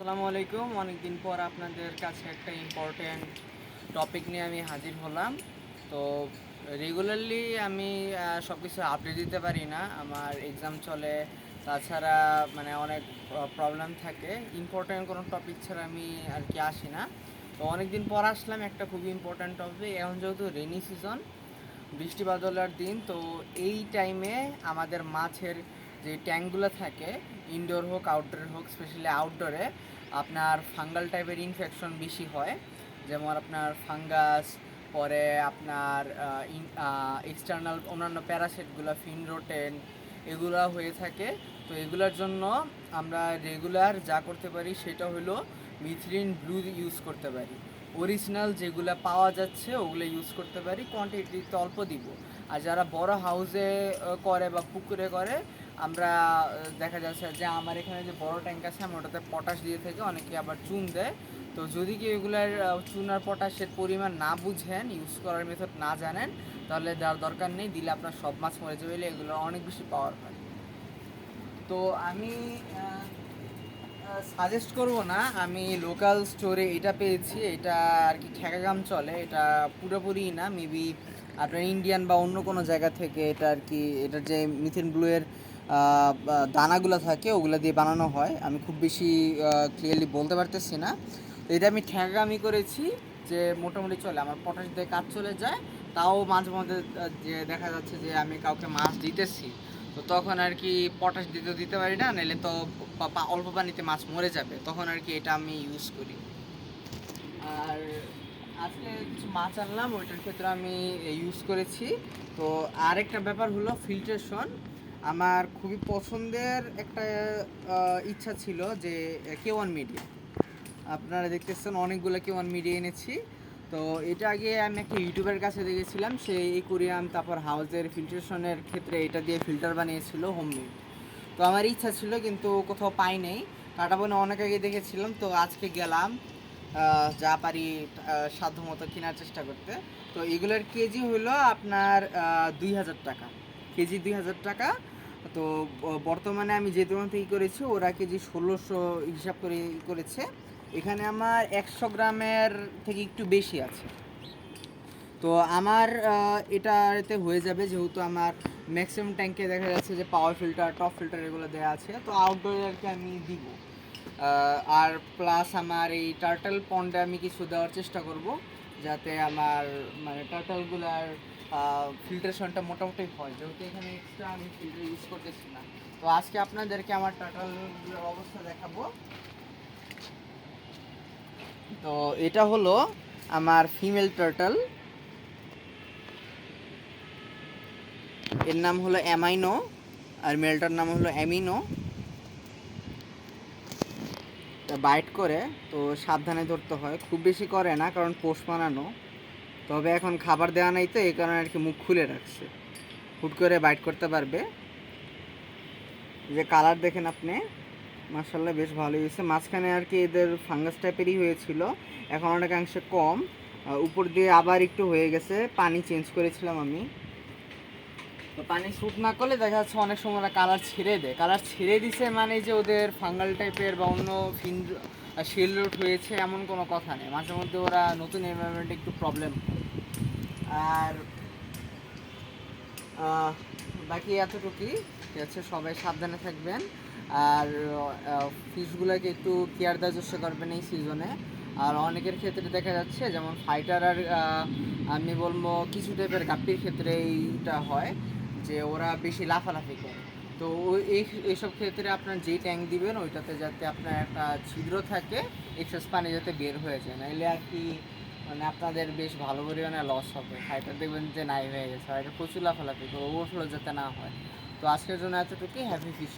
আসসালামু আলাইকুম। অনেকদিন পর আপনাদের কাছে একটা ইম্পর্টেন্ট টপিক নিয়ে আমি হাজির হলাম। তো রেগুলারলি আমি সব কিছু আপডেট দিতে পারি না। আমার এক্সাম চলে, তাছাড়া মানে অনেক প্রবলেম থাকে। ইম্পর্টেন্ট কোনো টপিক ছাড়া আমি আর কি আসি না। তো অনেকদিন পর আসলাম একটা খুবই ইম্পর্ট্যান্ট টপিক এখন যেহেতু রেনি সিজন বৃষ্টি বাদলার দিন, তো এই টাইমে আমাদের মাছের যে ট্যাঙ্কগুলো থাকে ইনডোর হোক আউটডোর হোক স্পেশালি আউটডোরে আপনার ফাঙ্গাল টাইপের ইনফেকশন বেশি হয়। যেমন আপনার ফাঙ্গাস পরে আপনার এক্সটার্নাল অন্যান্য প্যারাসাইটগুলো ফিনরোটেন এগুলো হয়ে থাকে। তো এগুলোর জন্য আমরা রেগুলার যা করতে পারি সেটা হলো মিথিলিন ব্লু ইউজ করতে পারি। অরিজিনাল যেগুলো পাওয়া যাচ্ছে, ওগুলো ইউজ করতে পারি। কোয়ান্টিটিতে অল্প দিব। আর যারা বড় হাউসে করে বা পুকুরে করে আমরা দেখা যাচ্ছে যে আমার এখানে যে বড় ট্যাঙ্ক আছে, আমি ওটাতে পটাশ দিয়ে থেকে অনেকে আবার চুন দেয়। তো যদি কেউ এগুলার চুন আর পটাশের পরিমাণ না বুঝেন ইউজ করার মেথড না জানেন, তাহলে দেওয়ার দরকার নেই, দিলে আপনার সব মাছ মরে যাবে, এলে এগুলোর অনেক বেশি পাওয়ার হয়। তো আমি সাজেস্ট করব না, আমি লোকাল স্টোরে এটা পেয়েছি, এটা আর কি ঠেকাগাম চলে, এটা পুরোপুরি না মেবি আপনার ইন্ডিয়ান বা অন্য কোনো জায়গা থেকে এটা আর কি, এটার যে মিথেন ব্লুয়ের দানাগুলো থাকে, ওগুলো দিয়ে বানানো হয়। আমি খুব বেশি ক্লিয়ারলি বলতে পারতেছি না। এটা আমি ঠেকাগামি করেছি যে মোটামুটি চলে, আমার পটাশ দিয়ে কাজ চলে যায়। তাও মাঝে মধ্যে যে দেখা যাচ্ছে যে আমি কাউকে মাছ দিতেছি, তো তখন আর কি পটাশ দিতে দিতে পারি না নাহলে তো অল্প পানিতে মাছ মরে যাবে। তখন আর কি এটা আমি ইউজ করি। আর আজকে কিছু মাছ আনলাম, ওইটার ক্ষেত্রে আমি ইউজ করেছি। তো আরেকটা ব্যাপার হলো ফিল্ট্রেশন আমার খুবই পছন্দের একটা ইচ্ছা ছিল যে কে ওয়ান মিডিয়া আপনারা দেখতেছেন অনেকগুলো কে ওয়ান মিডিয়া এনেছি। তো এটা আগে আমি একটা ইউটিউবের কাছে দেখেছিলাম সে একুরিয়াম তারপর হাউসের ফিল্ট্রেশনের ক্ষেত্রে এটা দিয়ে ফিল্টার বানিয়েছিল হোমমেড তো আমার ইচ্ছা ছিল, কিন্তু কোথাও পাই নাই। কাটাবনে অনেক আগে দেখেছিলাম, তো আজকে গেলাম যা পারি সাধ্যমতো কেনার চেষ্টা করতে। তো এগুলোর কেজি হলো আপনার দুই হাজার টাকা। কেজি দুই হাজার টাকা। তো বর্তমানে আমি যে দোকান থেকে করেছি, ওরা কেজি ষোলোশো হিসাব করে করেছে। এখানে আমার একশো গ্রামের থেকে একটু বেশি আছে। তো আমার এটাতে হয়ে যাবে যেহেতু আমার ম্যাক্সিমাম ট্যাঙ্কে দেখা যাচ্ছে যে পাওয়ার ফিল্টার টপ ফিল্টার এগুলো দেওয়া আছে। তো আউটডোরে আর কি আমি দিব। আর প্লাস আমার এই টার্টেল পন্ডে আমি কিছু দেওয়ার চেষ্টা করব, যাতে আমার মানে টার্টেলগুলার ফিল্টারেশনটা মোটামুটি হয়, যেহেতু এখানে এক্সট্রা আমি ফিল্টার ইউজ করতেছি না। তো আজকে আপনাদেরকে আমার টার্টেলগুলোর অবস্থা দেখাবো। তো এটা হলো আমার ফিমেল টার্টল এর নাম হলো অ্যামাইনো আর মেলটার নাম হলো অ্যামিনো বাইট করে, তো সাবধানে ধরতে হয়। খুব বেশি করে না, কারণ পোষ মানানো। তবে এখন খাবার দেওয়া নাই তো, এই কারণে আর কি মুখ খুলে রাখছে। হুট করে বাইট করতে পারবে। যে কালার দেখেন আপনি মার্শাল্লাহ বেশ ভালো হয়েছে। মাঝখানে আর কি এদের ফাঙ্গাস টাইপেরই হয়েছিল, এখন অনেকাংশে কম। উপর দিয়ে আবার একটু হয়ে গেছে, পানি চেঞ্জ করেছিলাম আমি। তো পানি স্যুট না করলে দেখা যাচ্ছে অনেক সময় ওরা কালার ছেড়ে দেয়। কালার ছেড়ে দিছে মানে যে ওদের ফাঙ্গাল টাইপের বা অন্য ফিন শেল রুট হয়েছে এমন কোনো কথা নেই। মাঝে মধ্যে ওরা নতুন এনভায়রনমেন্টে একটু প্রবলেম আর বাকি এতটুকুই ঠিক আছে সবাই সাবধানে থাকবেন। আর ফিশগুলোকে একটু কেয়ার চেষ্টা করবেন এই সিজনে আর অনেকের ক্ষেত্রে দেখা যাচ্ছে, যেমন ফাইটার আর আমি বলব কিছু টাইপের গাপ্পির ক্ষেত্রে এইটা হয়, যে ওরা বেশি লাফালাফি করে। তো এই এইসব ক্ষেত্রে আপনার যেই ট্যাঙ্ক দিবেন, ওইটাতে যাতে আপনার একটা ছিদ্র থাকে এক্সেস পানি যাতে বের হয়ে যায়। নাহলে আর কি মানে আপনাদের বেশ ভালো পরিমাণে লস হবে। হাইটা দেখবেন যে নাই হয়ে গেছে ফাইটার প্রচুর লাফালাফি, তো ওভারফ্লো যাতে না হয়। তো আজকের জন্য এতটুকুই। Happy fish